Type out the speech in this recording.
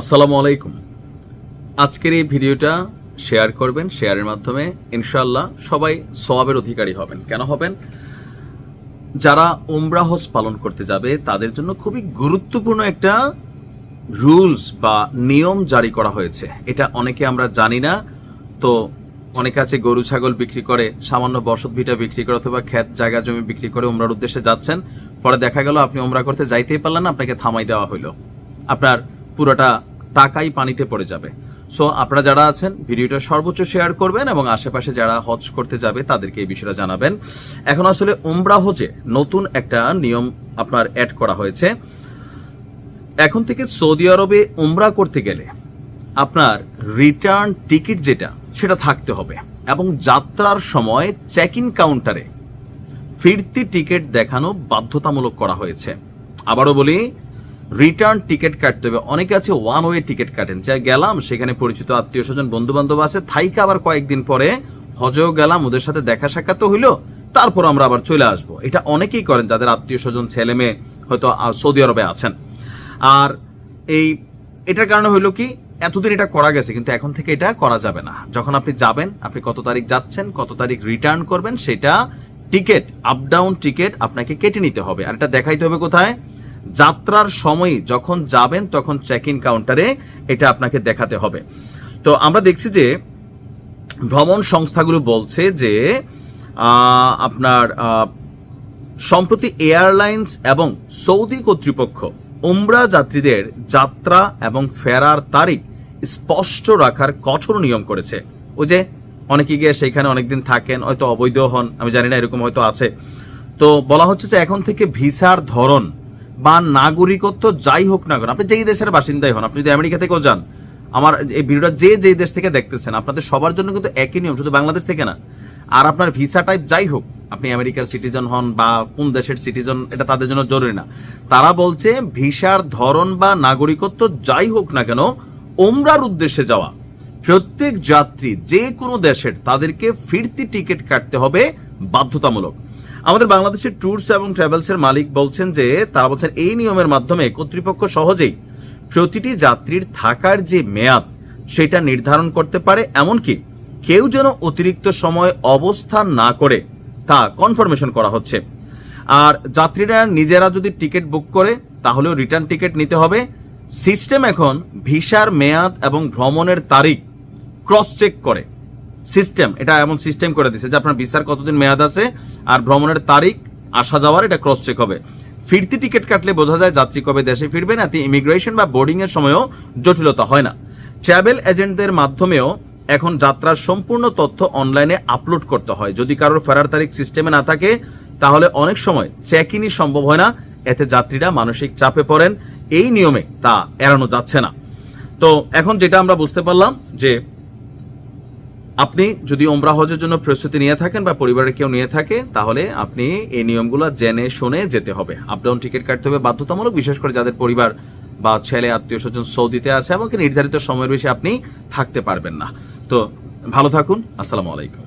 আসসালামু আলাইকুম। আজকের এই ভিডিওটা শেয়ার করবেন, শেয়ারের মাধ্যমে ইনশাল্লাহ সবাই সওয়াবের অধিকারী হবেন। কেন হবেন? যারা উমরা হজ পালন করতে যাবে, তাদের জন্য খুবই গুরুত্বপূর্ণ একটা রুলস বা নিয়ম জারি করা হয়েছে। এটা অনেকে আমরা জানি না। তো অনেকে আছে গরু, ছাগল বিক্রি করে, সামান্য বসত ভিটা বিক্রি করে অথবা ক্ষেত, জায়গা, জমি বিক্রি করে উমরার উদ্দেশ্যে যাচ্ছেন। পরে দেখা গেল আপনি উমরা করতে যাইতেই পারলেন না, আপনাকে থামাই দেওয়া হইল। আপনার পুরোটা টাকাই পানিতে পড়ে যাবে। সো আপনারা যারা আছেন, ভিডিওটা সর্বোচ্চ শেয়ার করবেন এবং আশেপাশে যারা হজ করতে যাবে, তাদেরকে এই বিষয়টা জানাবেন। এখন আসলে উমরা হজে নতুন একটা নিয়ম আপনার অ্যাড করা হয়েছে। এখন থেকে সৌদি আরবে উমরা করতে গেলে আপনার রিটার্ন টিকিট যেটা, সেটা থাকতে হবে এবং যাত্রার সময় চেক ইন কাউন্টারে ফিরতি টিকিট দেখানো বাধ্যতামূলক করা হয়েছে। আবারও বলি রিটার্ন টিকিট কাটতে হবে। অনেকে আছে ওয়ান ওয়ে টিকিট কাটেন। যা গেলাম, সেখানে পরিচিত আত্মীয় স্বজন বন্ধু বান্ধব আছে, থাইকে আবার কয়েকদিন পরে হজেও গেলাম, ওদের সাথে দেখা সাক্ষাৎ তো হইল, তারপর আমরা আবার চলে আসব। এটা অনেকেই করেন, যাদের আত্মীয় স্বজন ছেলে মেয়ে হয়তো সৌদি আরবে আছেন। আর এই, এটার কারণে হইল কি, এতদিন এটা করা গেছে, কিন্তু এখন থেকে এটা করা যাবে না। যখন আপনি যাবেন, আপনি কত তারিখ যাচ্ছেন, কত তারিখ রিটার্ন করবেন, সেটা টিকিট আপ ডাউন টিকিট আপনাকে কেটে নিতে হবে। আর এটা দেখাইতে হবে কোথায়? যাত্রার সময় যখন যাবেন, তখন চেক ইন কাউন্টারে এটা আপনাকে দেখাতে হবে। তো আমরা দেখছি যে ভ্রমণ সংস্থাগুলো বলছে যে আপনার সম্প্রতি এয়ারলাইন্স এবং সৌদি কর্তৃপক্ষ উমরা যাত্রীদের যাত্রা এবং ফেরার তারিখ স্পষ্ট রাখার কঠোর নিয়ম করেছে। ওই যে অনেকে গিয়ে সেখানে অনেকদিন থাকেন, হয়তো অবৈধ হন, আমি জানি না, এরকম হয়তো আছে। তো বলা হচ্ছে যে এখন থেকে ভিসার ধরন বা নাগরিকত্ব যাই হোক না কেন, আপনি যেই দেশের বাসিন্দাই হন, আপনি যদি আমেরিকা থেকেও যান, আমার এই ভিডিওটা যে যেই দেশ থেকে দেখতেছেন, আপনাদের সবার জন্য কিন্তু একই নিয়ম, শুধু বাংলাদেশ থেকে না। আর আপনার ভিসা টাইপ যাই হোক, আপনি আমেরিকার সিটিজেন হন বা কোন দেশের সিটিজেন এটা তাদের জন্য জরুরি না। তারা বলছে ভিসার ধরন বা নাগরিকত্ব যাই হোক না কেন, ওমরার উদ্দেশ্যে যাওয়া। প্রত্যেক যাত্রী যে কোনো দেশের তাদেরকে ফিরতি টিকিট কাটতে হবে বাধ্যতামূলক। আমাদের বাংলাদেশের ট্যুরস এবং ট্রাভেলসের মালিক বলছেন যে, তারা বলছেন এই নিয়মের মাধ্যমে কর্তৃপক্ষ সহজেই প্রতিটি যাত্রীর থাকার যে মেয়াদ, সেটা নির্ধারণ করতে পারে। এমনকি কেউ যেন অতিরিক্ত সময় অবস্থান না করে তা কনফার্মেশন করা হচ্ছে। আর যাত্রীরা নিজেরা যদি টিকিট বুক করে, তাহলেও রিটার্ন টিকিট নিতে হবে। সিস্টেম এখন ভিসার মেয়াদ এবং ভ্রমণের তারিখ ক্রস চেক করে। সিস্টেম, এটা এমন সিস্টেম করে দিছে যে আপনার ভিসার কতদিন মেয়াদ আছে আর ভ্রমণের তারিখ, আসা যাওয়ার, এটা ক্রস চেক হবে। ফিরতি টিকিট কাটলে বোঝা যায় যাত্রী কবে দেশে ফিরবেন, এতে ইমিগ্রেশন বা বোর্ডিং এর সময়ও জটিলতা হয় না। ট্রাভেল এজেন্টদের মাধ্যমেও এখন যাত্রার সম্পূর্ণ তথ্য অনলাইনে আপলোড করতে হয়। যদি কারোর ফেরার তারিখ সিস্টেমে না থাকে, তাহলে অনেক সময় চেক ইনই সম্ভব হয় না। এতে যাত্রীরা মানসিক চাপে পড়েন। এই নিয়মে তা এড়ানো যাচ্ছে না। তো এখন যেটা আমরা বুঝতে পারলাম যে আপনি যদি ওমরা হজের জন্য প্রস্তুতি নিয়ে থাকেন বা পরিবারের কেউ নিয়ে থাকে, তাহলে আপনি এই নিয়মগুলো জেনে শুনে যেতে হবে। আপডাউন টিকিট কাটতে হবে বাধ্যতামূলক, বিশেষ করে যাদের পরিবার বা ছেলে, আত্মীয় স্বজন সৌদিতে আছে, এমনকি নির্ধারিত সময়ের বেশি আপনি থাকতে পারবেন না। তো ভালো থাকুন, আসসালামু আলাইকুম।